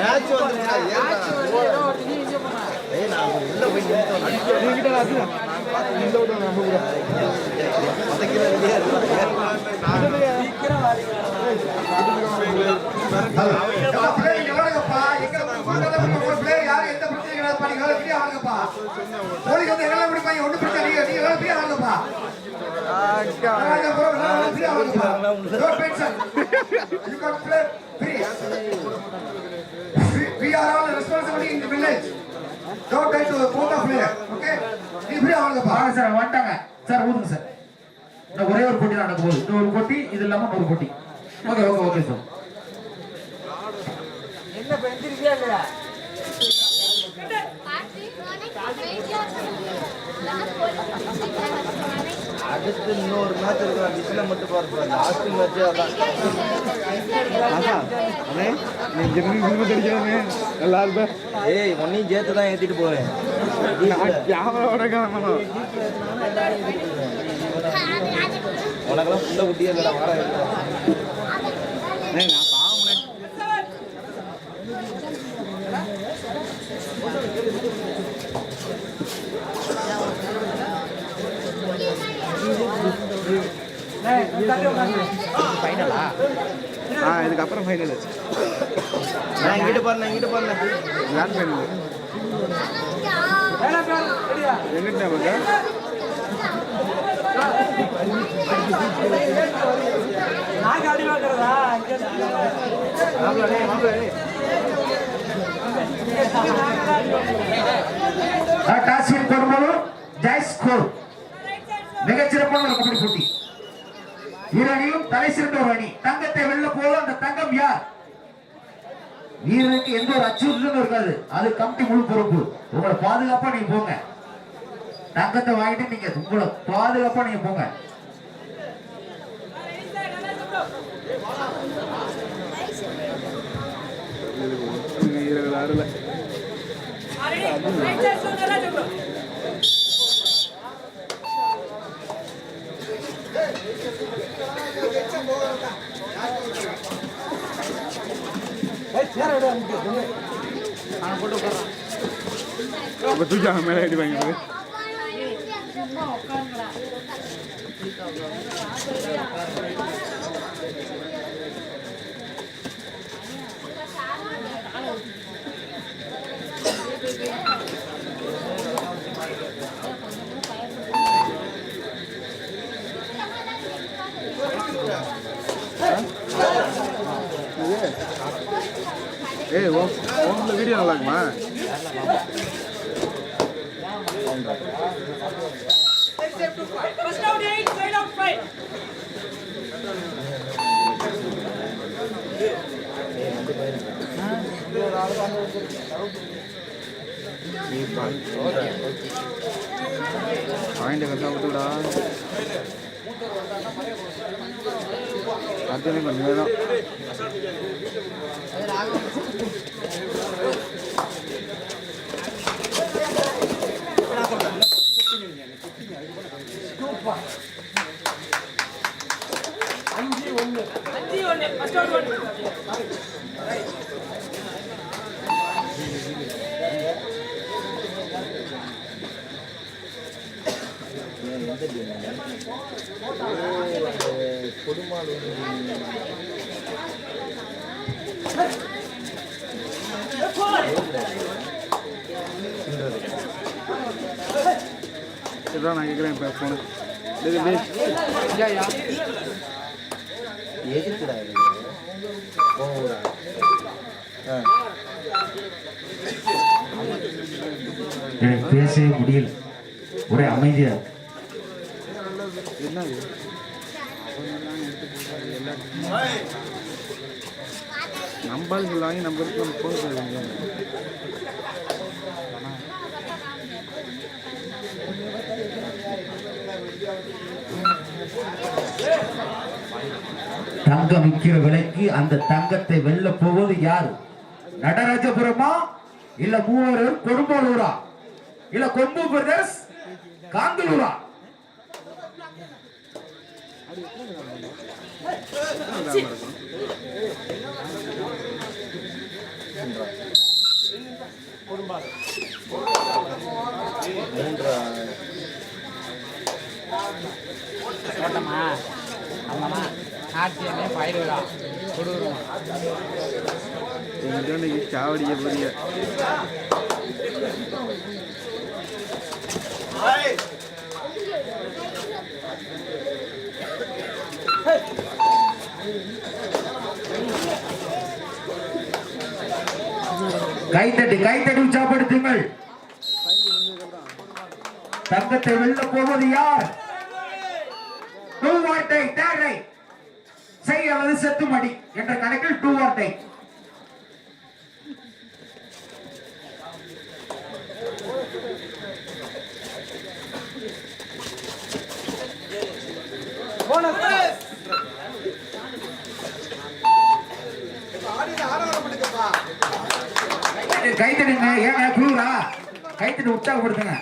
Match வந்துருச்சா ஏய் நான் உள்ள போய் நின்னுட்டேன். பதக்கிற வெளியே எல்லா பிள்ளைங்க எவ்வளவுங்கப்பா? எங்க பக்கத்துல இருக்க ஒரு பிள்ளைங்க யாரும் எந்த பிரச்சனையும் கிடையாதுப்பா. நீங்க எவ்வளவு ஃப்ரீயா வாங்கப்பா. போலீஸ் வந்து எல்லாம் பிடிப்பாங்க. ஒண்ணும் பிரச்சனை இல்லைங்க. நீங்க எவ்வளவு ஃப்ரீயா வாங்கப்பா. ராஜாபுரம் எல்லாம் எவ்வளவு ஃப்ரீயா வாங்கப்பா. No tension. You can play free. We- are all responsible in the village. Don't try to both of player. Okay? நீ ஃப்ரீயா வாங்கப்பா. வாங்க சார் வந்துட்டாங்க சார் ஊதுங்க சார் இன்னும் ஒரே ஒரு போட்டி தான் நடக்க போகுது ஒரு போட்டி இது இல்லாம இன்னொரு போட்டி ஓகே ஓகே ஓகே சார் அடுத்து இன்னொரு மேட்ச் இருக்கிற டிஸ்ல மட்டும் பாருப்பா லாஸ்ட் மேட்ச் அதான். ஏய் ஒன்னையும் சேர்த்து தான் ஏத்திட்டு போவேன் உனக்கெல்லாம் புள்ள குட்டியே இல்லடா வாடா. ஃபைனலா ஆ இதுக்கப்புறம் ஃபைனல் நான் இங்கிட்டு பாருங்க இங்கிட்டு பாருங்க கிராண்ட் ஃபைனல் எங்கிட்ட பெரும்பாலும் ஜெய் ஸ்கூல் மிகச்சிறப்பான ஒரு கபடி போட்டி. இரணியும் தலை சிறந்த ஒரு அணி. தங்கத்தை வெல்ல போல அந்த தங்கம் யார்? வீரனுக்கு எந்த ஒரு அச்சுறுத்தலும் இருக்காது. அது கமிட்டி முழு பொறுப்பு. உங்களை பாதுகாப்பா நீங்க போங்க. தங்கத்தை வாங்கிட்டு நீங்க உங்களை பாதுகாப்பா நீங்க போங்க. બધું જાણ મેળા એડી ભાઈ હવે Thank you. ஏய் ஓ ஓம்ல வீடியோ நல்லா இருக்குமா? பாயிண்ட் கரெக்டாக கொடுத்துடா அடுத்து கொஞ்சம் தான் அஞ்சு ஒன்று அஞ்சு ஒன்று ஃபஸ்ட் ஒன்று இதுதான் நான் கேட்குறேன் இப்போ ஃபோனு இது எப்படி எதுக்குடா இது? போடா ஆ. எனக்கு பேசவே முடியல. ஒரே அமைதியா இருக்கு. என்னது நம்பர் வாங்கி நம்பருக்கு நம்ம போக பண்ணுவீங்க தங்கம் விற்கிற விலைக்கு அந்த தங்கத்தை வெல்ல போவது யாரு? நடராஜபுரமா? இல்ல மூவரூர் கொடும்பாலூரா? இல்ல கொம்பு பிரதர்ஸ் காந்தலூரா தோட்டமா அவங்கம்மா நாட்டியமே பயிரிடலாம் கொடுக்குறோம். சாவடிய போறிய? கைத்தட்டி கைத்தட்டி உற்சாகப்படுத்துங்கள். தங்கத்தை வெல்ல போவது யார்? டூ வார்த்தை தேர்ரை செய் அல்லது செத்து மடி என்ற கணக்கில் டூ வார்த்தை கைத்தடுங்க. ஏங்க குளிரா? கைத்தடி உற்சாகப்படுத்துங்க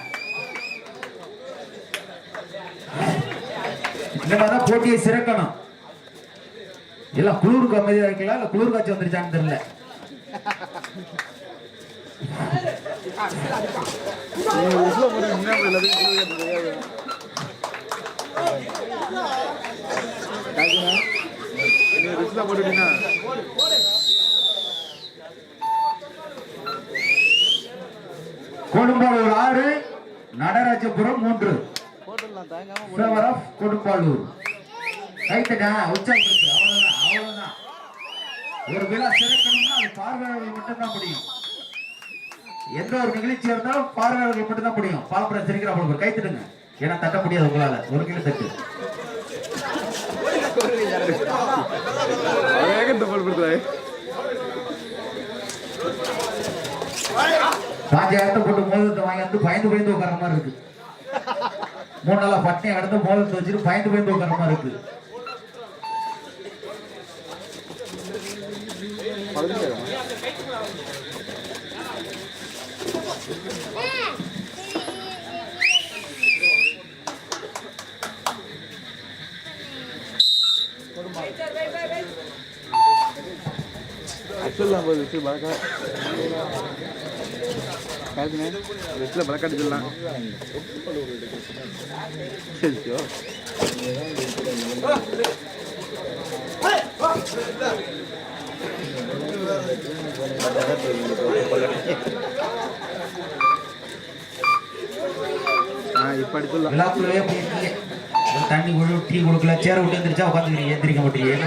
இந்த மாதிரிதான் போட்டியை சிறக்கணும். எல்லாம் குளிருக்கு அமைதியா இருக்கலாம் இல்ல குளிர் காய்ச்சி வந்துருச்சான்னு தெரியல. நீங்க உள்ள போறது முன்னாடி எல்லாத்தையும் சொல்லுங்க தெரியாது காக்குனா நீங்க ரிஸ்ல போட்டுட்டீங்கன்னா கொடும்பாளூர் ஆறு நடராஜபுரம் மூன்று. போட்டுடலாம் தயங்காம ஃபேவர் ஆஃப் கொடும்பாளூர். கைத்தட்டா உற்சாகப்படுத்து அவ்வளவுதான் அவ்வளவுதான். ஒரு விழா சிறக்கணும்னா அது பார்வையாளர்கள் மட்டும்தான் முடியும். எந்த ஒரு நிகழ்ச்சி இருந்தாலும் பார்வையாளர்கள் மட்டும்தான் முடியும். பாலப்புறம் சிரிக்கிற அவங்களுக்கு ஒரு கைத்தட்டுங்க ஏன்னா தட்ட முடியாது உங்களால. ஒரு கிலோ தட்டு. வேக தப்பால் படுத்துறாரு பாஞ்சாயிரத்தை போட்டு மோதிரத்தை வாங்கி வந்து பயந்து பயந்து உட்கார மாதிரி இருக்கு. மூணு நாளா பட்டினி கடந்து மோதிரத்தை வச்சுட்டு பயந்து பயந்து உட்கார மாதிரி இருக்கு. சொல்லலாம் போது ரிஸ்ல பழக்கா காக்குனே ரிஸ்ல சொல்லலாம் சரிச்சோ விழாக்குள்ளவே அப்படி தண்ணி டீ கொடுக்கல சேர விட்டு எந்திரிச்சா உட்காந்துக்கிறீங்க எந்திரிக்க மாட்டீங்க. என்ன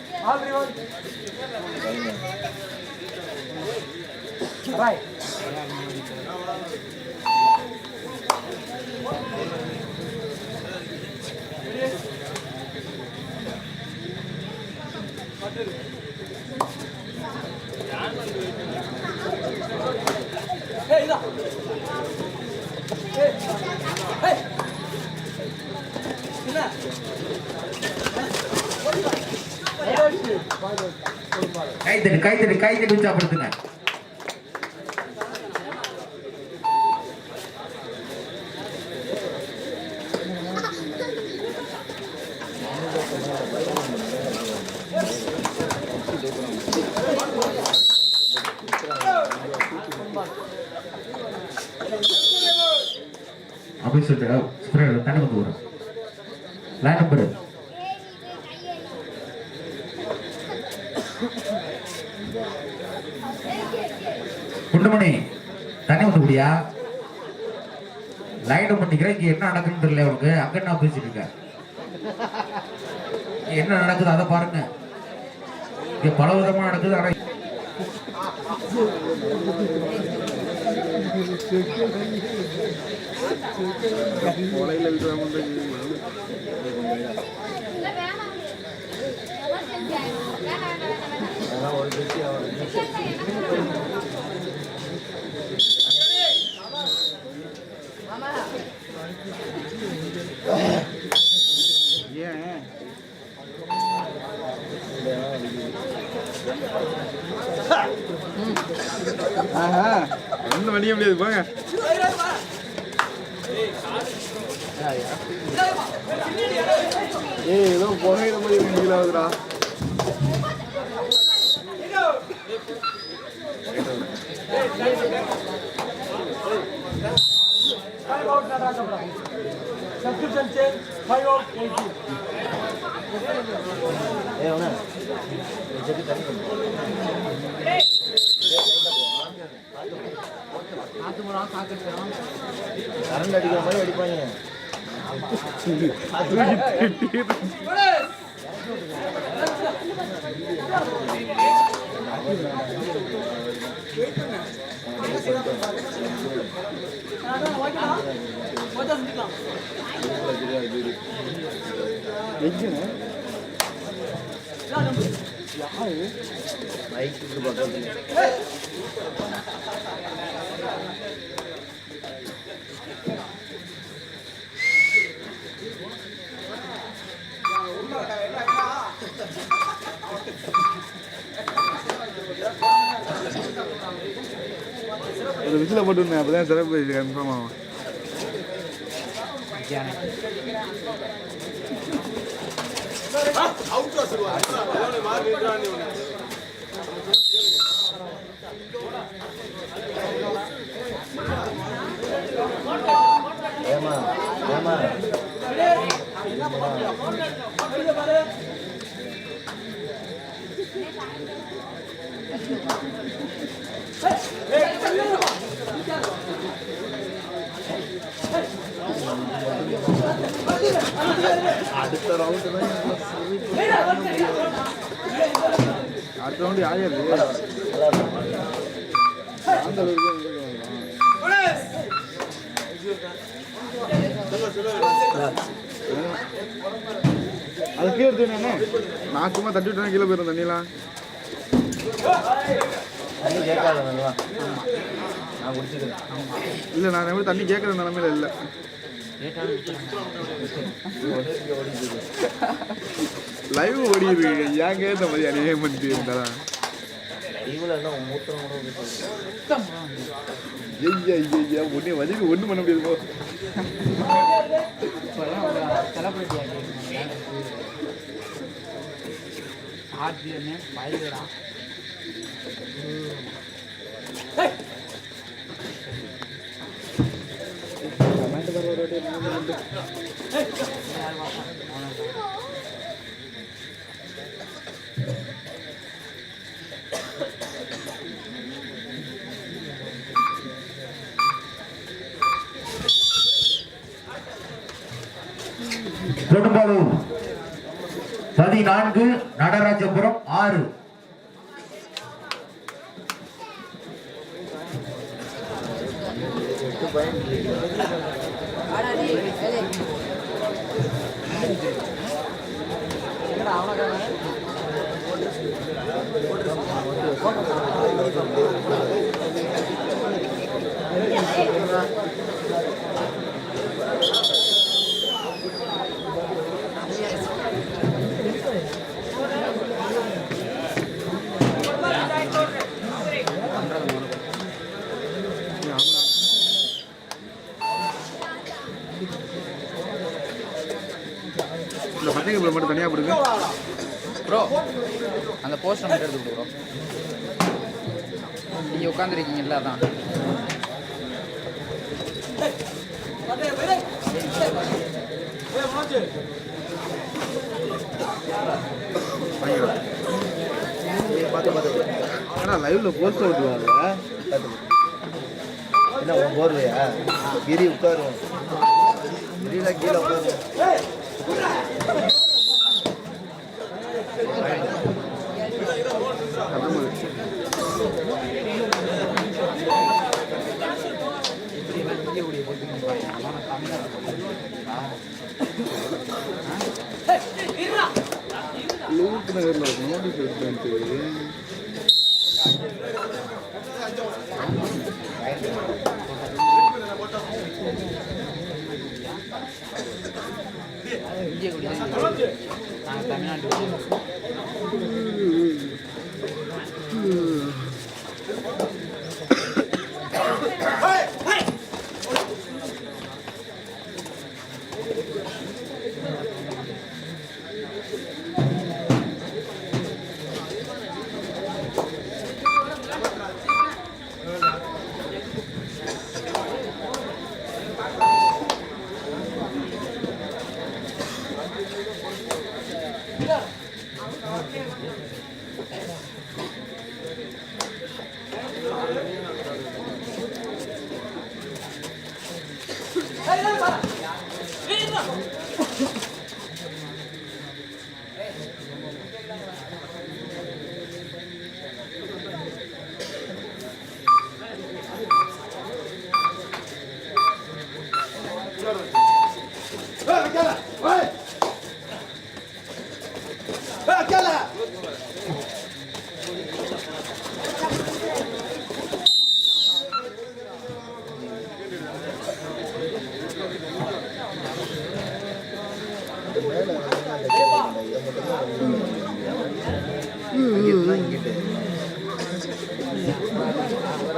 தேரை கைத்தட்டு கைத்தட்டு கைத்தட்டு உற்சாகப்படுத்துங்க. அப்படின்னு சொல்லிட்டு தண்ணி வந்து வரும் லைன் நம்பர் குண்டுமணி தண்ணி வந்து குடியா லைன் பண்ணிக்கிறேன் இங்க என்ன நடக்குன்னு தெரியல உனக்கு. அங்க என்ன பேசிட்டு இருக்க? என்ன நடக்குது? அதை பாருங்க. இங்க பல விதமா நடக்குது. ஆனா கொலையில விட்டு அதெல்லாம் ஒரு ஒன்றும் வடிய முடியாது போங்க ஏய் ஏதோ புகையில மாதிரி ஃபீல் ஆகுதுடா ஏ அவன செடி தண்ணி கொண்டு வா. காத்து போகிறோம் காக்கெடுத்துறோம் கரண்ட் அடிக்கிற மாதிரி அடிப்பாங்க எஜ்ஜுன்னு மைக்கு பக்கத்துல ஒரு விசில போட்டு அப்பதான் சிறப்பு கன்ஃபார்ம் ஆகும். ஜானே ஏமா ஏமா அடுத்த ரவுண்டு தான் அடுத்த ரவுண்டு. அது கீழே எடுத்துனே நான் சும்மா தட்டி விட்டேன் கீழே போயிடும் தண்ணிலாம் தண்ணி கேட்காத நான் குடிச்சுக்கிறேன். இல்லை நான் தண்ணி கேட்குற நிலமையில இல்லை. லைவ் ஓடி இருக்கு ஏங்க இந்த மாதிரி அநியாயம் பண்ணிட்டு ஊத்துது. ஐயா ஐயா ஐயா ஒன்றே வலிக்கு ஒன்றும் பண்ண முடியாது போ. இப்போல்லாம் கொடும்பாலூர் பதினான்கு நடராஜபுரம் ஆறு. இந்த பச்சை கப்பலை மட்டும் தனியாக போடுங்க ப்ரோ அந்த போஸ்டர் மட்டும் எடுத்து ப்ரோ நீங்கள் உட்காந்துருக்கீங்கல்ல அதான் வாங்கிக்கலாம் ஏய், பார்த்து பார்த்து ஏன்னா லைவ்ல போஸ்ட் ஓட்டுவாங்க. என்ன உன் போர்வையா? கிரி உட்காரும் கிரியில கீழே உட்காரும் லூட்டு நகரில் நோட்டீஸ் எடுத்து இந்திய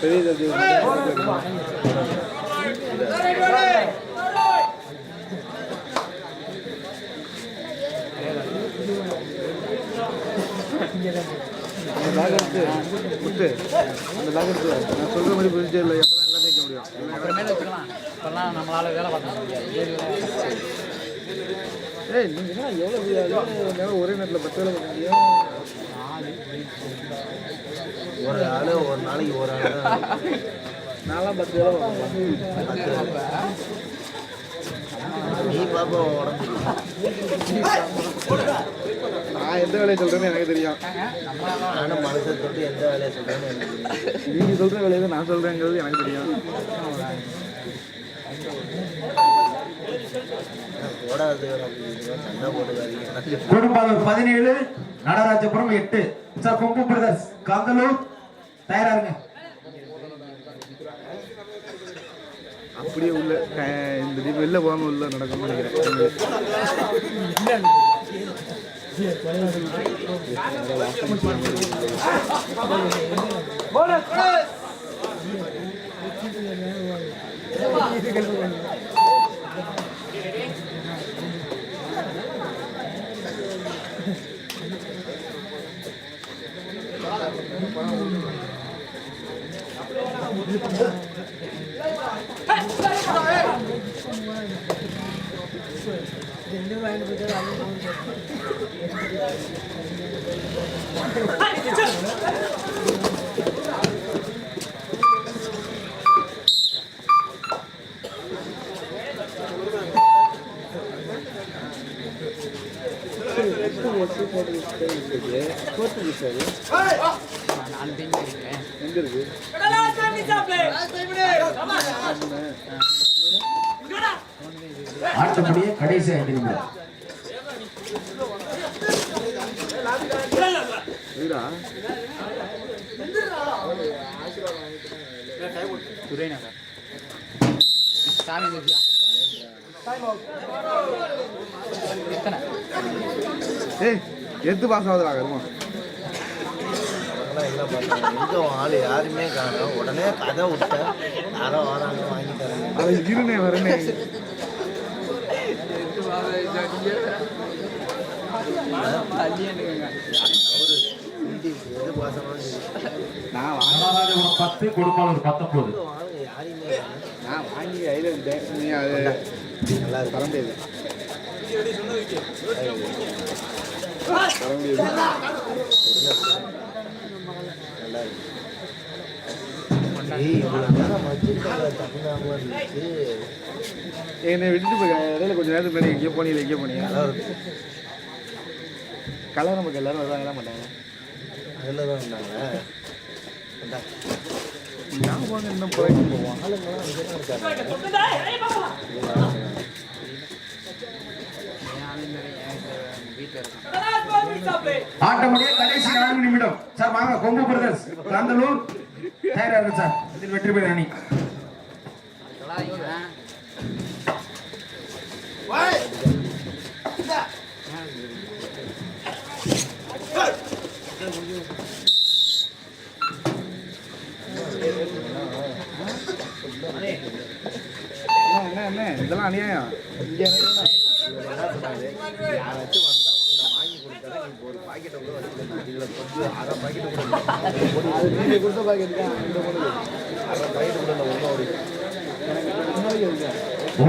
பெரிய அந்த லாக் அந்த நான் சொல்கிற மாதிரி புரிஞ்சே இல்லை எப்போ தான் எல்லாம் முடியும் அப்புறமேல வச்சுக்கலாம் இப்பெல்லாம் நம்மளால வேலை பார்க்க முடியாது வேலை ஏய் நீங்கள் எவ்வளோ ஒரே நேரத்தில் பத்து வேலை பார்க்க முடியும். ஒரு ஆளு ஒரு நாளைக்கு ஒரு ஆளு நான்லாம் பத்து வேலை பார்ப்பேன் நீ பாப்பா நான் எந்த வேலையை சொல்கிறேன்னு எனக்கு தெரியும். நானும் மனசை தொட்டு எந்த வேலையை சொல்றேன்னு எனக்கு. நீங்கள் சொல்கிற வேலையை நான் சொல்கிறேங்கிறது எனக்கு தெரியும். குடும்பாளர் பதினேழு நடராஜபுரம் எட்டு. சார் கொங்கு பிரதர்ஸ் காந்தலூர் தயாரா இருங்க அப்படியே உள்ள இந்த தீபம் வெளில போகாமல் உள்ள நடக்கும்னு நினைக்கிறேன். Hey, ஆட்டமுடிய கடைசி ஐந்து நிமிடம். எத்து பாஸ் ஆகுதுடா கருமா? எங்க ஆளு யாருமே காணோம் உடனே கதை விட்டேன். யாரோ வராங்க வாங்கி தரேன். இருனே வரனே. நான் வாங்கி நடராஜபுரம் பத்து பத்தொன்பது நான் வாங்கி ஐல இருந்தேன் நீ அது நல்லா இருக்கு இருந்துச்சு என்னை விட்டுட்டு போய் இடையில கொஞ்சம் நேரத்துக்கு முன்னாடி எங்கேயோ போனீங்க எங்கேயோ போனீங்க. கலர் நமக்கு எல்லாரும் வருவாங்க மாட்டாங்க அதில் தான் இந்தா. ஞாபகம் இன்னும் போயிட்டு போவோம் ஆளுங்கெல்லாம் அங்கே தான் இருக்காங்க. ஆட்டமுடைய கடைசி நான்கு நிமிடம். சார் வாங்க கொங்கு பிரதர்ஸ் காந்தலூர் தயாராக சார். இதில் வெற்றி பெற அணி சொல்லாதீங்க என்ன என்ன என்ன இதெல்லாம் அநியாயம் இங்கே எனக்கு இவர் என்ன சொன்னாரு யாராச்சும் வந்தா உனக்கு நான் வாங்கி கொடுத்தேன் நீ ஒரு பாக்கெட்டை கூட வச்சுக்கலாம் இதுல கொஞ்சம் அரை பாக்கெட் கூட அது நீங்கள் கொடுத்த பாக்கெட் தான்